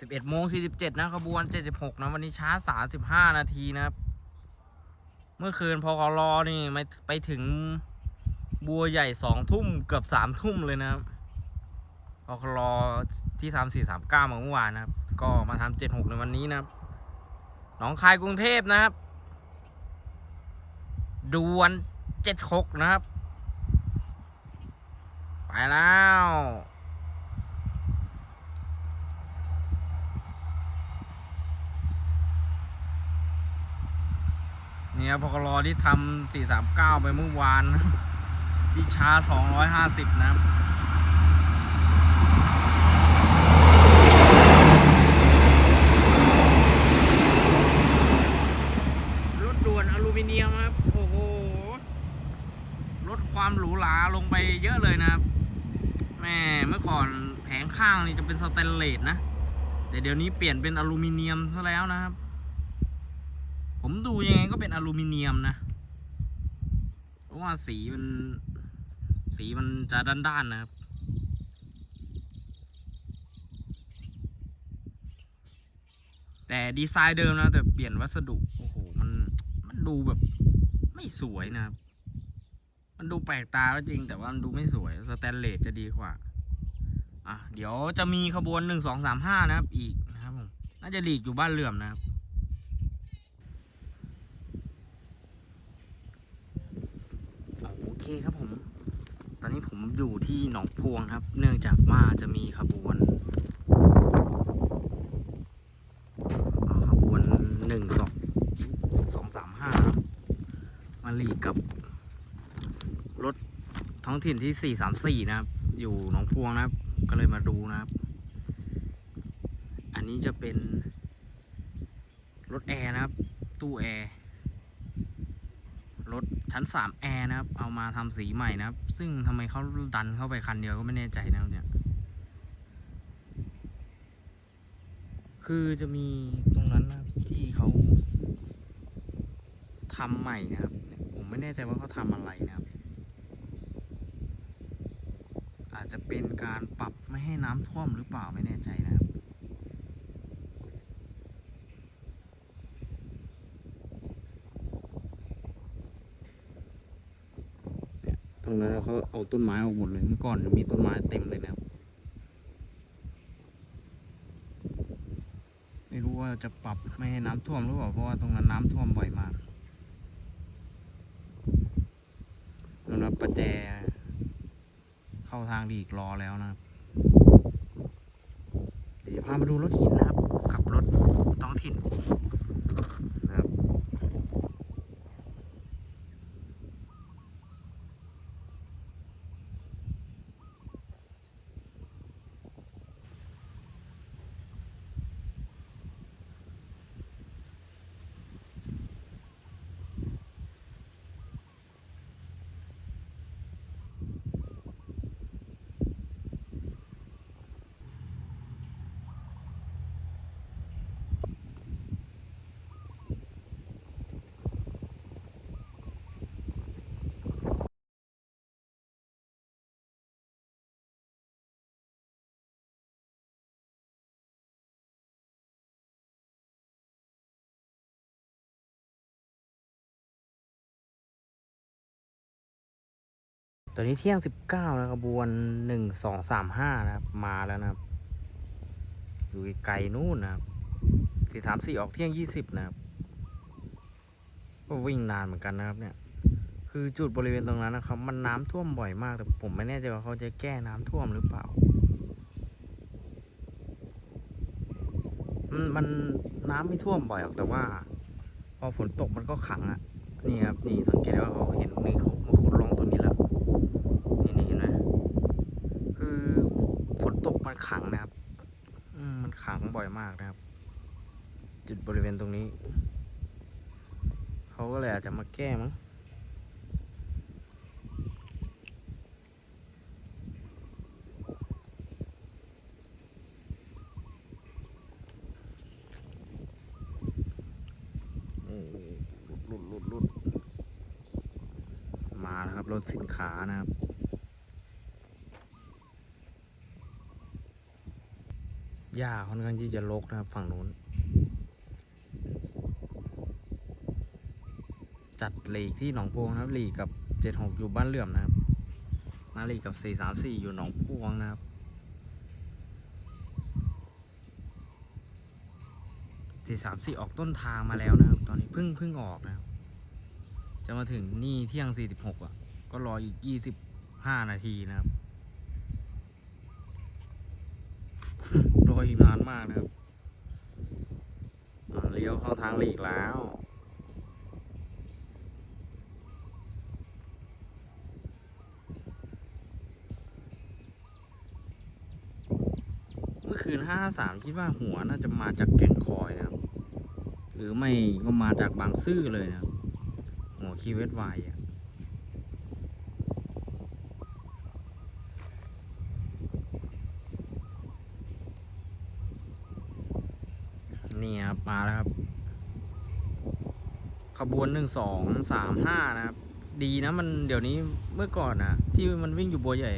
11โมง47นะขบวน 76 นะ วันนี้ช้า 35 นาทีนะครับ เมื่อคืนพอรอนี่ไม่ไปถึงบัวใหญ่สองทุ่มเกือบสามทุ่มเลยนะครับพอรอที่ทำสี่สามเก้าเมื่อวานนะครับ ก็มาทำเจ็ดหกในวันนี้นะครับหนองคายกรุงเทพนะครับดวนเจ็ดหกนะครับ ไปแล้ว เนี่ยพอกรอที่ทำ439ไปเมื่อวานที่ช้า250นะครับรถด่วนอลูมิเนียมครับ โอ้โหลดความหรูหราลงไปเยอะเลยนะครับแม่เมื่อก่อนแผงข้างนี่จะเป็นสแตนเลสนะ แต่เดี๋ยวนี้เปลี่ยนเป็นอลูมิเนียมซะแล้วนะครับ ผมดูยังไงก็เป็นอลูมิเนียมนะ เพราะว่าสีมัน สีมันจะด้านๆนะครับแต่ดีไซน์เดิมนะแต่เปลี่ยนวัสดุโอ้โหมันมันดูแบบไม่สวยนะครับ มันดูแปลกตาก็จริง แต่ว่ามันดูไม่สวยสแตนเลสจะดีกว่า อะเดี๋ยวจะมีขบวนหนึ่งสองสามห้านะครับ อีกนะครับผมน่าจะหลีกอยู่บ้านเหลื่อมนะครับ โอ เคครับผม ตอนนี้ผมอยู่ที่หนองพวงครับ เนื่องจากว่าจะมีขบวนขบวนหนึ่งสองสองสามห้ามาลีกับ รถท้องถิ่นที่สี่สามสี่นะครับ อยู่หนองพวงนะครับ ก็เลยมาดูนะครับ อันนี้จะเป็น รถแอร์นะครับ ตู้แอร์ รถชั้นสามแอร์นะครับ เอามาทำสีใหม่นะครับ ซึ่งทำไมเขาดันเข้าไปคันเดียวก็ไม่แน่ใจนะครับเนี่ย คือจะมีตรงนั้นนะที่เขาทำใหม่นะครับ ผมไม่แน่ใจว่าเขาทำอะไรนะครับ อาจจะเป็นการปรับไม่ให้น้ำท่วมหรือเปล่าไม่แน่ใจนะครับ รงนั้นเขาเอาต้นไม้ออกหมดเลยเมื่อก่อนจะมีต้นไม้เต็มเลยนะครับ ไม่รู้ว่าจะปรับไม่ให้น้ำท่วมหรือเปล่าเพราะว่าตรงนั้นน้ำท่วมบ่อยมากสำหรับประแจเข้าทางดีกรอแล้วนะครับ เดี๋ยวจะพามาดูรถหินนะครับ ขับรถท้องถิ่นนะครับ ตอนนี้เที่ยงสิบเก้านะขบวนหนึ่งสองสามห้านะครับ มาแล้วนะครับ อยู่ไกลนู่นนะครับสี่สามสี่ออกเที่ยงยี่สิบนะครับ ก็วิ่งนานเหมือนกันนะครับเนี่ย คือจุดบริเวณตรงนั้นนะครับ มันน้ำท่วมบ่อยมากแต่ผมไม่แน่ใจว่าเขาจะแก้น้ำท่วมหรือเปล่า มันมันน้ำไม่ท่วมบ่อยหรอกแต่ว่า พอฝนตกมันก็ขังอะ่ะ นี่ครับ นี่สังเกตได้ว่าเขาเห็นนี่เขามาขุดลงตรงนี้แล้ว นี่นี่เห็นไหมคือฝนตก มันขังนะครับ อืมมันขังบ่อยมากนะครับ จุดบริเวณตรงนี้ เขาก็เลยอาจจะมาแก้มั้งโอ้โหหลุดหลุดหลุดหลุดมาแล้วครับรถสินค้านะครับ หญ้าค่อนข้างที่จะรกนะครับฝั่งนู้น จัดหลีกที่หนองพวงนะครับหลีกกับเจ็ดหกอยู่บ้านเหลื่อมนะครับ มาหลีกกับสี่สามสี่อยู่หนองพวงนะครับ สี่สามสี่ออกต้นทางมาแล้วนะครับ ตอนนี้เพิ่งเพิ่งออกนะครับ จะมาถึงนี่เที่ยงสี่สิบหกอะ ก็รออีกยี่สิบห้านาทีนะครับ รออีกนานมากนะครับเลี้ยวเข้าทางหลีกแล้วเมื่อคืนห้าสามคิดว่าหัวน่าจะมาจากแก่งคอยนะครับ หรือไม่ก็มาจากบางซื่อเลยนะหัวคีเวสไวอะ นี่ครับมาแล้วครับ ขบวนหนึ่งสองสามห้านะครับ ดีนะมันเดี๋ยวนี้เมื่อก่อนนะที่มันวิ่งอยู่บัวใหญ่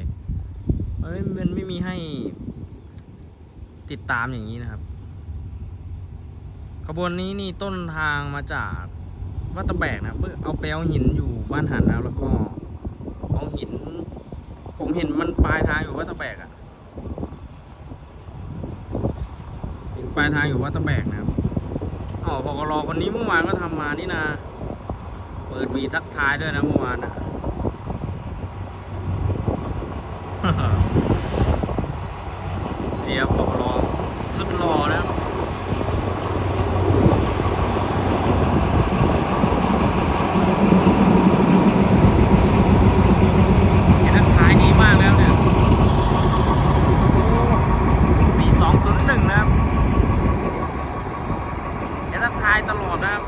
มันไม่มันไม่มีให้ติดตามอย่างนี้นะครับ ขบวนนี้นี่ต้นทางมาจากวัดตะแบกนะเพื่อเอาไปเอาหินอยู่บ้านหันแล้วแล้วก็เอาหิน ผมเห็นมันปลายทางอยู่วัดตะแบกอะเห็น ปลายทางอยู่วัดตะแบกนะครับอ๋อพอกรอคนนี้เมื่อวานก็ทำมานี่นะเปิดวีทักทายด้วยนะเมื่อวานนะเดี๋ยวผมรอสุดรอแล้วเห็นนักขายดีมากแล้วเนี่ยสี่สองศูนย์หนึ่งนะครับเห็นนักขายตลอดนะครับ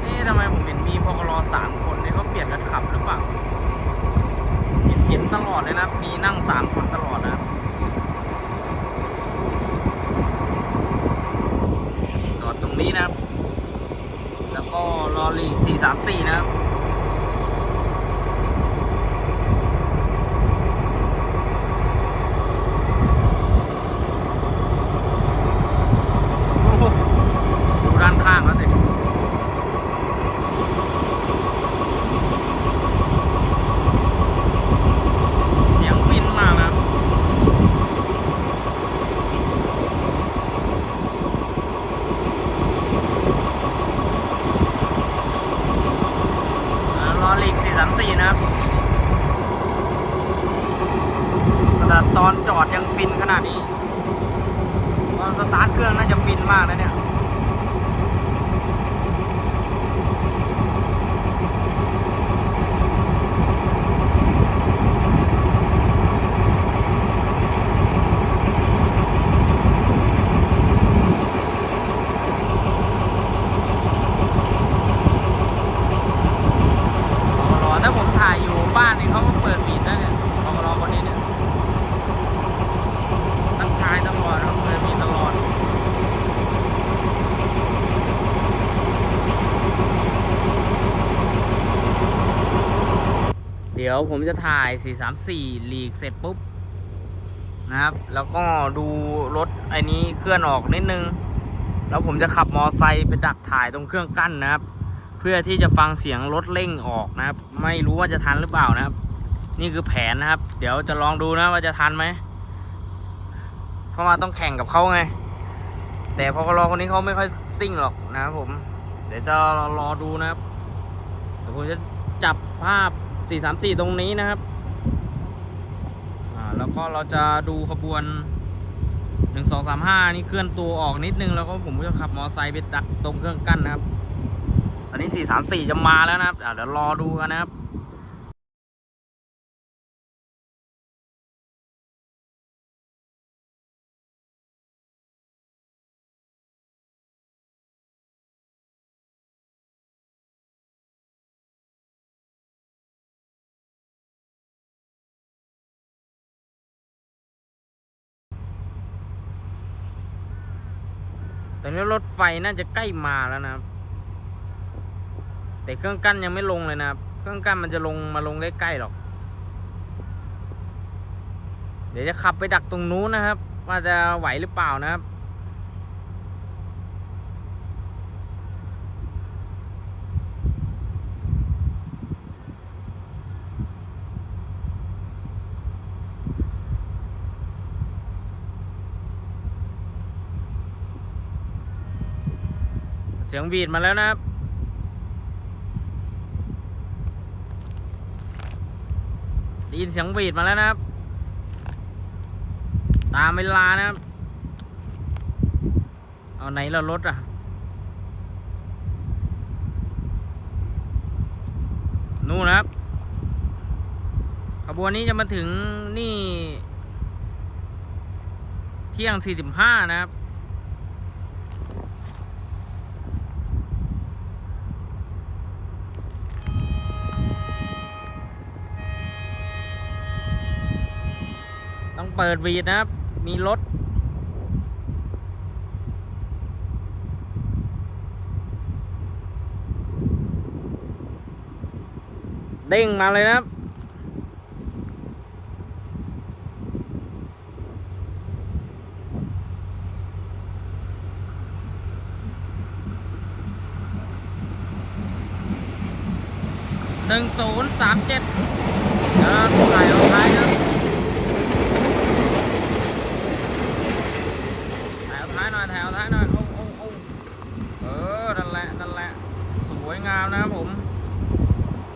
เอ๊ะทำไมผมเห็นมีพกรสามคนเนี่ยเขาเปลี่ยนกันขับหรือเปล่า เห็นเห็นตลอดเลยนะครับ มีนั่งสามคนตลอดนะครับ จอดตรงนี้นะครับ แล้วก็รอลีสี่สามสี่นะครับ โอ้โหดูด้านข้างแล้วสิเสียงฟินมากนะครับ อ่ามสี่นะครับขนาดตอนจอดยังฟินขนาดนี้ ตอนสตาร์ทเครื่องน่าจะฟินมากนะเนี่ย รอถ้าผมถ่ายอยู่บ้านนี่เขาก็เปิดบีดนะเนี่ยรอรอคนนี้เนี่ยตั้งท้ายตลอดครับเปิดบีดตลอด เดี๋ ยวผมจะถ่าย 434 ลีกเสร็จปุ๊บ นะครับ แล้วก็ดูรถไอ้นี้เคลื่อนออกนิดนึง แล้วผมจะขับมอไซค์ไปดักถ่ายตรงเครื่องกั้นนะครับ เพื่อที่จะฟังเสียงรถเร่งออกนะครับ ไม่รู้ว่าจะทันหรือเปล่านะครับ นี่คือแผนนะครับ เดี๋ยวจะลองดูนะว่าจะทันไหม เพราะว่าต้องแข่งกับเขาไง แต่พอกรอคนนี้เขาไม่ค่อยซิ่งหรอกนะครับผม เดี๋ยวจะรอดูนะครับ เดี๋ยวผมจะจับภาพ 434 ตรงนี้นะครับอ่าแล้วก็เราจะดูขบวน 1 2 3 5 นี่เคลื่อนตัวออกนิดนึง แล้วก็ผมก็จะขับมอไซค์ไปดักตรงเครื่องกั้นนะครับ ตอนนี้ 434 จะมาแล้วนะครับเดี๋ยวรอดูกันนะครับ ตอนนี้รถไฟน่าจะใกล้มาแล้วนะครับ แต่เครื่องกั้นยังไม่ลงเลยนะครับ เครื่องกั้นมันจะลงมาลงใกล้ๆหรอก เดี๋ยวจะขับไปดักตรงนู้นนะครับ ว่าจะไหวหรือเปล่านะครับ สียงบีดมาแล้วนะครับ ได้ยินเสียงบีดมาแล้วนะครับ ตามเวลานะครับ เอาไหนเรารถอะ นู่นนะครับ ขบวนนี้จะมาถึงนี่ เที่ยง 45 นะครับ เปิดวีดนะครับ มีรถ เด้งมาเลยนะครับ หนึ่งศูนย์สามเจ็ดนะครับถ่ายเอาท้ายนะครับ แถวท้ายหน่อยแถวท้ายหน่อยโอ้โอ้โอ้เออ นั่นแหละ นั่นแหละ สวยงามนะครับผม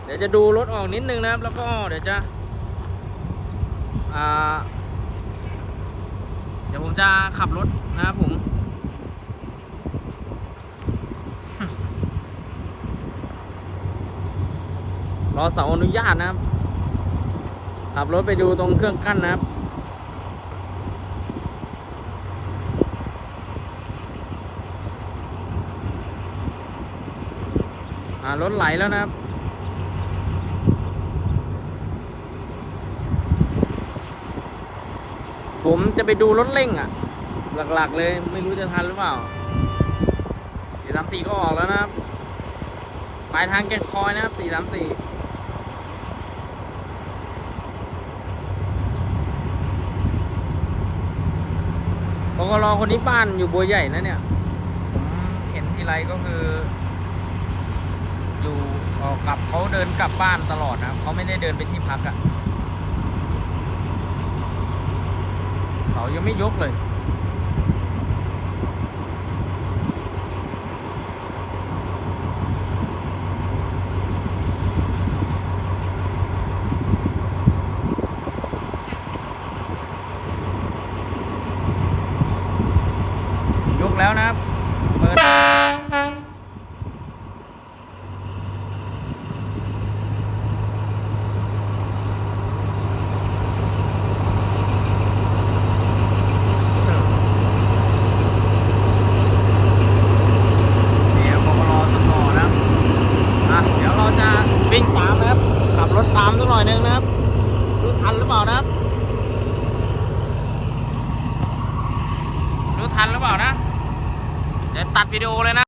เดี๋ยวจะดูรถออกนิดนึงนะครับ แล้วก็เดี๋ยวจะเดี๋ยวผมจะขับรถนะครับผมรอเสาอนุญาตนะครับ ขับรถไปดูตรงเครื่องกั้นนะครับรถไหลแล้วนะครับ ผม จะไปดูรถเร่งอะ หลักๆเลยไม่รู้จะทันหรือเปล่าสี่สามสี่ก็ออกแล้วนะครับปลายทางแก่งคอยนะครับสี่สามสี่ปกรคนนี้บ้านอยู่บัวใหญ่นะเนี่ย ผมเห็นทีไรก็คือ อยู่ออกกลับเขาเดินกลับบ้านตลอดนะเขาไม่ได้เดินไปที่พักอะ่ะ เสายังไม่ยกเลย ยกแล้วนะครับ เปิด เดี๋ยวผมรอสักหน่อยนะครับอะเดี๋ยวเราจะวิ่งตามนะครับ ขับรถตามสักหน่อยนึงนะครับรู้ทันหรือเปล่านะครับ รู้ ทันหรือเปล่านะ เดี๋ยวตัดวิดีโอเลยนะ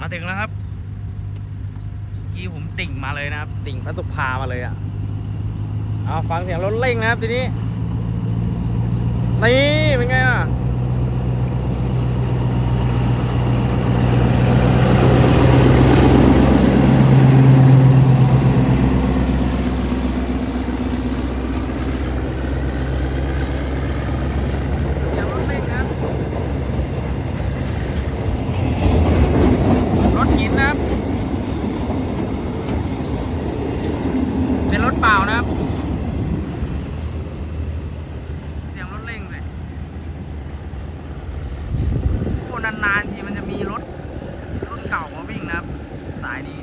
มาถึงแล้วครับเมื่อกี้ผมติ่งมาเลยนะครับ ติ่งพระสุภามาเลยอะ เอาฟังเสียงรถเร่งนะครับทีนี้ นี่เป็นไงอะเสียงรถเร่งครับรถหินนะเป็นรถเปล่านะครับ เสียงรถเร่งเลยโอ้นานๆทีมันจะมีรถ รุ่นเก่ามาวิ่งนะครับ สายนี้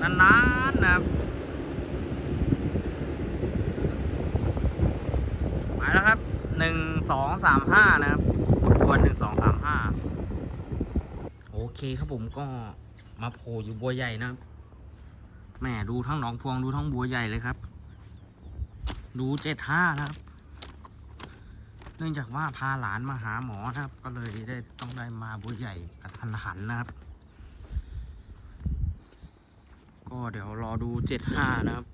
นานๆนะครับมาแล้วครับ หนึ่ง สามห้านะครับวนหนึ่งสองสามห้าโอเคครับผมก็มาโผล่อยู่บัวใหญ่นะแหมดูทั้งหนองพวงดูทั้งบัวใหญ่เลยครับ ดูเจ็ดห้านะครับ เนื่องจากว่าพาหลานมาหาหมอนะครับ ก็เลยได้ต้องได้มาบัวใหญ่กับทันหันนะครับ ก็เดี๋ยวรอดูเจ็ดห้านะครับ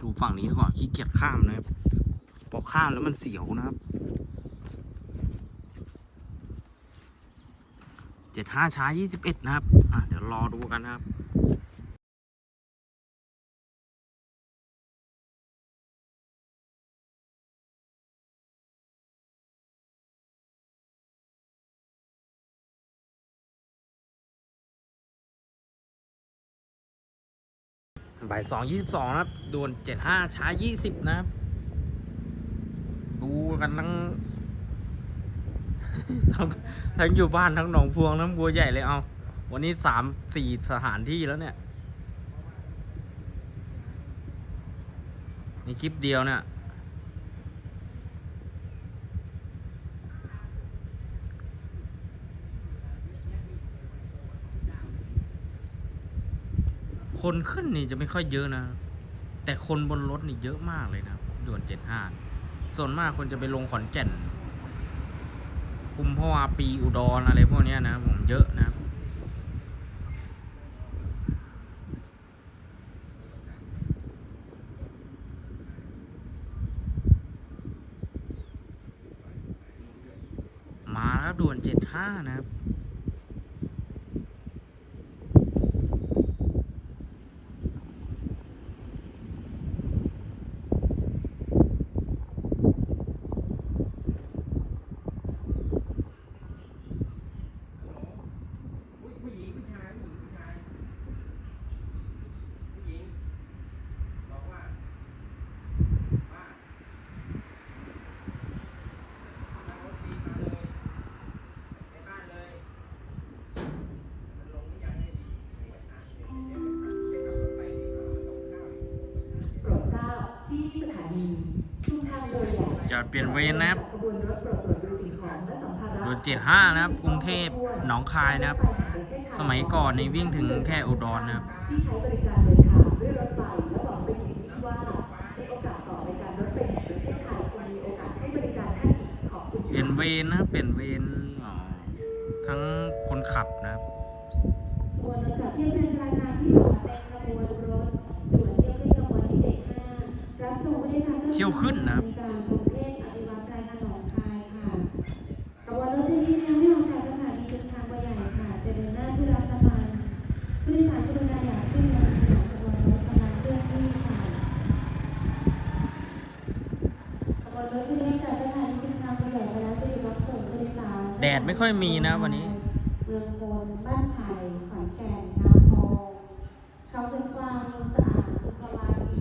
ดูฝั่งนี้ก่อนขี้เกียจข้ามนะครับ พอข้ามแล้วมันเสียวนะครับเจ็ดห้าช้ายี่สิบเอ็ดนะครับ อะ เดี๋ยวรอดูกันนะครับบ่ายสองยี่สิบสองนะครับ ดวนเจ็ดห้าช้ายี่สิบนะครับ ดูกันทั้งทั้งทั้งอยู่บ้านทั้งหนองพวงทั้งบัวใหญ่เลยเอาวันนี้สามสี่สถานที่แล้วเนี่ยในคลิปเดียวเนี่ยคนขึ้นนี่จะไม่ค่อยเยอะนะ แต่คนบนรถนี่เยอะมากเลยนะด่วนเจ็ดห้า ส่วนมากคนจะไปลงขอนแก่น คุมภาวาปีอุดรอะไรพวกนี้นะผมเยอะนะ มาแล้วด่วนเจ็ดห้านะครับ ผู้หญิงผู้ชายผู้หญิงผู้ชายผู้หญิงบอกว่าว่านั่งรถปีมาเลยไปบ้านเลยมันลงหรือยังให้ดีไม่ว่าอะเดี๋ยวเดี๋ยวเดี๋ยวขับรถไปดีกว่ามันตกข้าวอีก โปรดทราบที่สถานีชุมทางโดยใหญ่ จะเปลี่ยนเวรนะครับรถโปรดตรวจดูสิ่งของและสัมภาระด่วนเจ็ดห้านะครับกรุงเทพหนองคายนะครับ สมัยก่อนในวิ่งถึงแค่อุดรนะครับเปลี่ยนเวรนะครับเปลี่ยนเวรทั้งคนขับนะครับเที่ยวเชิญชานการที่สองเป็นขบวนนเที่ยว ไม่ค่อยมีนะวันนี้เมืองพลบ้านไผ่ขอนแก่นน้ำพองเขาเป็นกวางนนสะอาดอุปวาปี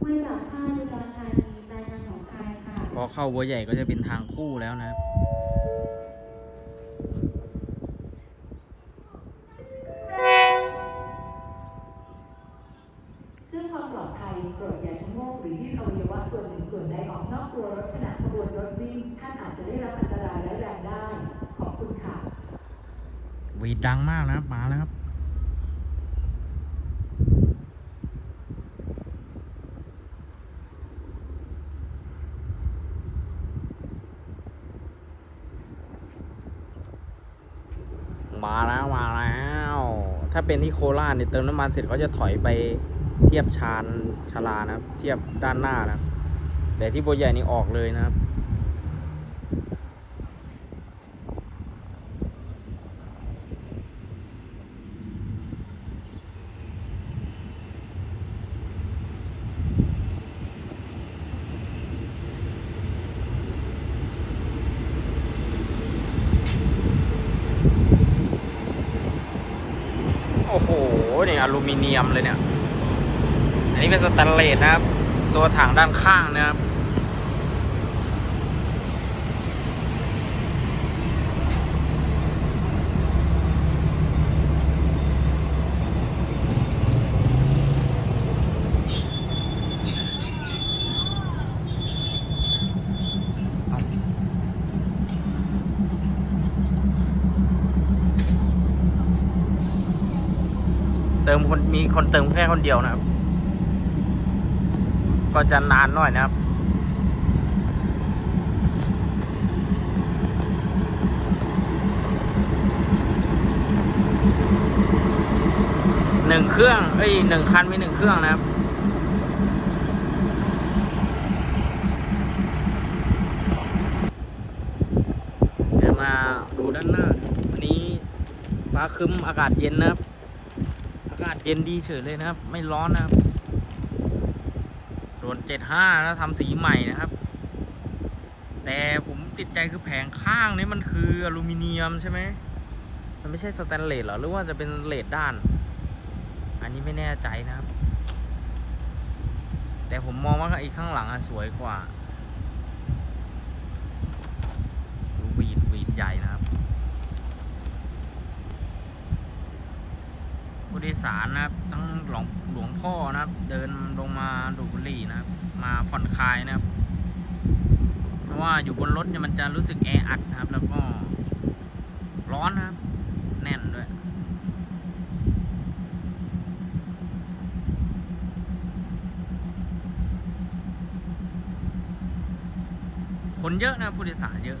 ห้วยจากท่าดุรธานีรายงานของคายค่ะพอเข้าบัวใหญ่ก็จะเป็นทางคู่แล้วนะครับ เพื่อความปลอดภัยโปรดอย่าชะโงกหรือยื่นอวัยวะส่วนหนึ่งส่วนใดออกนอกตัวรถขณะขบวนรถวิ่งท่านอาจจะได้รับอันตรายและแรงได้ ขอบคุณค่ะ วีดดังมากนะครับ มาแล้วครับ มาแล้วมาแล้ว ถ้า เป็นที่โคราชเนี่ยเติมน้ำมันเสร็จเขาจะถอยไปเทียบชานชาลานะครับ เทียบด้านหน้านะครับแต่ที่บัวใหญ่นี่ออกเลยนะครับ โอ้โห นี่ อลูมิเนียมเลยเนี่ย อันนี้เป็นสแตนเลสนะครับ ตัวถังด้านข้างนะครับ อ เติม คนเติมแค่คนเดียวนะครับ ก็จะนานหน่อยนะครับหนึ่งเครื่องเอ้ยหนึ่งคันมีหนึ่งเครื่องนะครับเดี๋ยวมาดูด้านหน้าวันนี้ฟ้าคึ้มอากาศเย็นนะครับ เย็นดีเฉยเลยนะครับ ไม่ร้อนนะครับโดนเจ็ดห้าแล้วทำสีใหม่นะครับ แต่ผมติดใจคือแผงข้างนี้มันคืออลูมิเนียมใช่ไหมมันไม่ใช่สแตนเลสหรอ หรือว่าจะเป็นเลดด้าน อันนี้ไม่แน่ใจนะครับ แต่ผมมองว่าอีกข้างหลังอะสวยกว่า ดูวีดวีดใหญ่นะครับ ผู้โดย สารนะครับ ทั้งหลวงหลวงพ่อนะครับ เดินลงมาดูบุหรี่นะครับ มาผ่อนคลายนะครับ เพราะว่าอยู่บนรถเนี่ยมันจะรู้สึกแออัดนะครับ แล้วก็ร้อนนะครับ แน่นด้วยคนเยอะนะผู้โดยสารเยอะ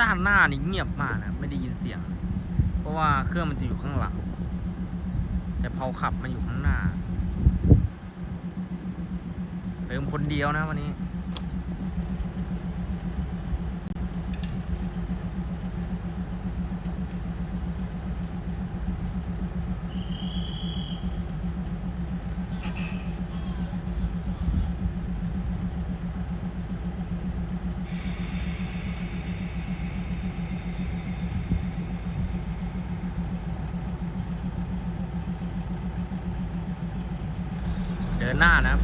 ด้านหน้านี่เงียบมากนะ ไม่ได้ยินเสียง เพราะว่าเครื่องมันจะอยู่ข้างหลัง แต่พอขับมาอยู่ข้างหน้า เติมคนเดียวนะวันนี้ นหน้านะครับ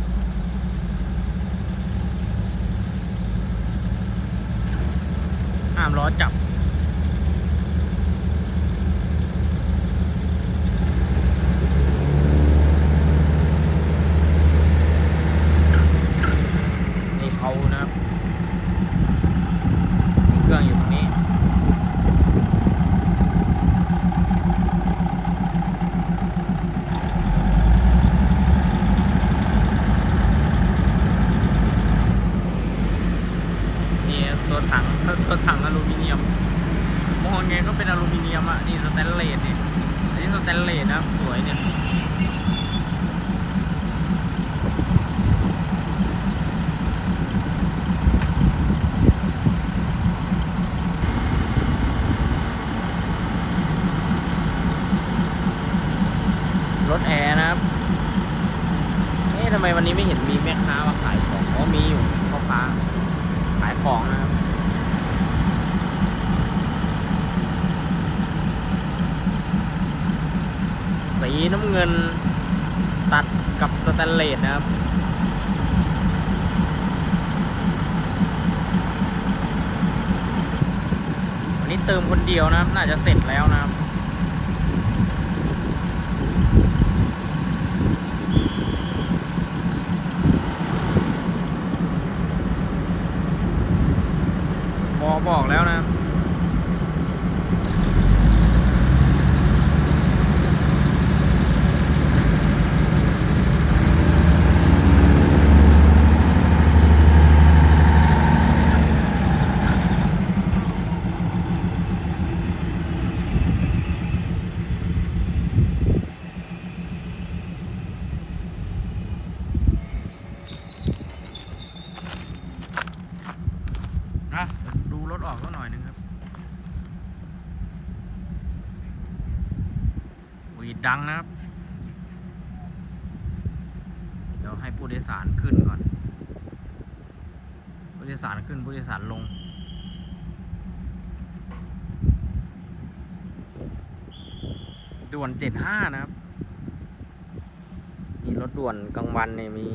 ห้ามล้อจับ นี่เขานะครับนี่เครื่องอยู่ตรงนี้ นี่ตัวถังตัวถังอลูมิเนียม มองไงก็เป็นอลูมิเนียมอะ นี่สแตนเลสนี่อันนี้สแตนเลสนะครับ สวยเนี่ย รถแอร์นะครับ เอ๊ะทำไมวันนี้ไม่เห็นมีแม่ค้ามาขายของอ๋อมีอยู่พ่อค้าขายของนะครับสีน้ำเงินตัดกับสแตนเลสนะครับวันนี้เติมคนเดียวนะครับ น่าจะเสร็จแล้วนะครับบ เจ็ดห้านะครับนี่รถด่วนกลางวันเนี่ยมี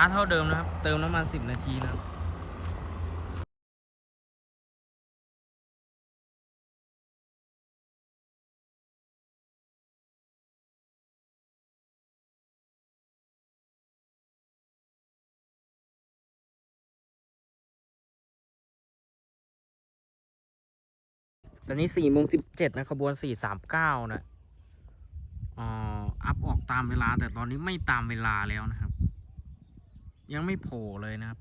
ช้าเท่าเดิมนะครับ เติมน้ำมัน 10 นาทีนะครับตอนนี้4โมง17นะขบวน439นะอ่ออัพออกตามเวลา แต่ตอนนี้ไม่ตามเวลาแล้วนะครับ ยังไม่โผล่เลยนะครับ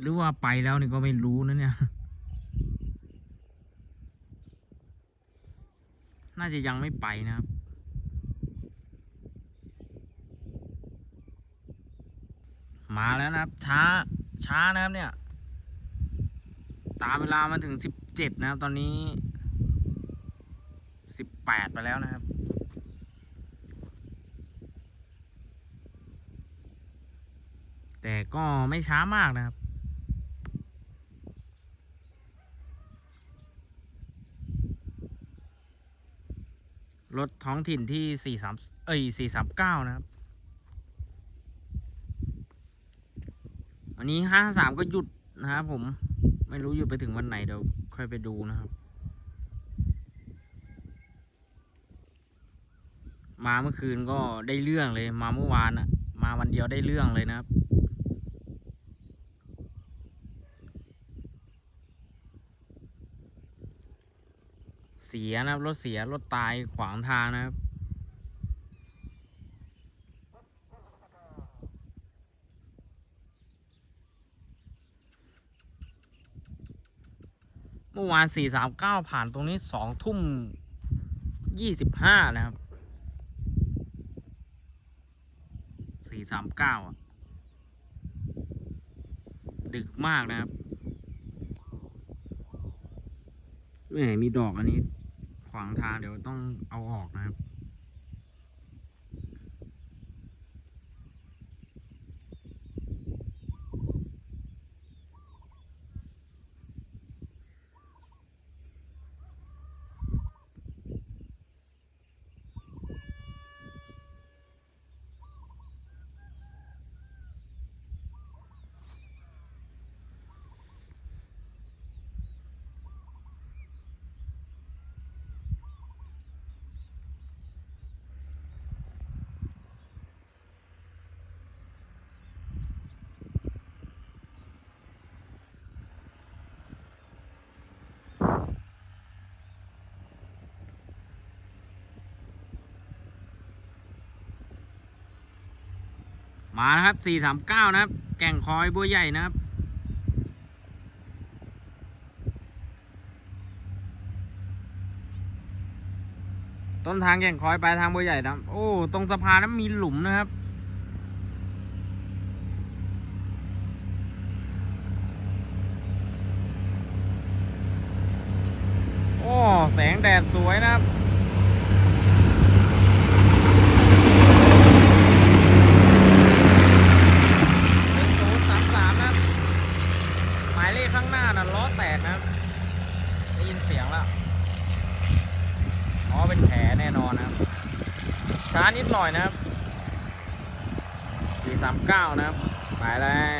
หรือว่าไปแล้วนี่ก็ไม่รู้นะเนี่ย น่าจะยังไม่ไปนะครับ มาแล้วนะครับ ช้า ช้านะครับเนี่ย ตามเวลามาถึงสิบเจ็ดนะครับตอนนี้ แปดไปแล้วนะครับ แต่ก็ไม่ช้ามากนะครับรถท้องถิ่นที่สี่สามเอ้ยสี่สามเก้านะครับ อันนี้ห้าสามก็หยุดนะครับผม ไม่รู้หยุดไปถึงวันไหน เดี๋ยวค่อยไปดูนะครับ มาเมื่อคืนก็ได้เรื่องเลย มาเมื่อวานอะมาวันเดียวได้เรื่องเลยนะครับ เสียนะครับรถเสียรถตายขวางทางนะครับเมื่อวาน 439 ผ่านตรงนี้ 2 ทุ่ม 25 นะครับ 439อะดึกมากนะครับแหมมีดอกอันนี้ ขวางทางเดี๋ยวต้องเอาออกนะครับ มานะครับ439นะครับ แก่งคอยบัวใหญ่นะครับ ต้นทางแก่งคอยปลายทางบัวใหญ่นะโอ้ตรงสะพานนั้นมีหลุมนะครับโอ้แสงแดดสวยนะครับ หนึ่งศูนย์สามสามนะครับ หมายเลขข้างหน้าน่ะล้อแตกนะครับ ได้ยินเสียงแล้ว อ๋อ เป็นแผลแน่นอนนะครับ ช้านิด หน่อยนะครับ 439 นะครับ ไปแล้ว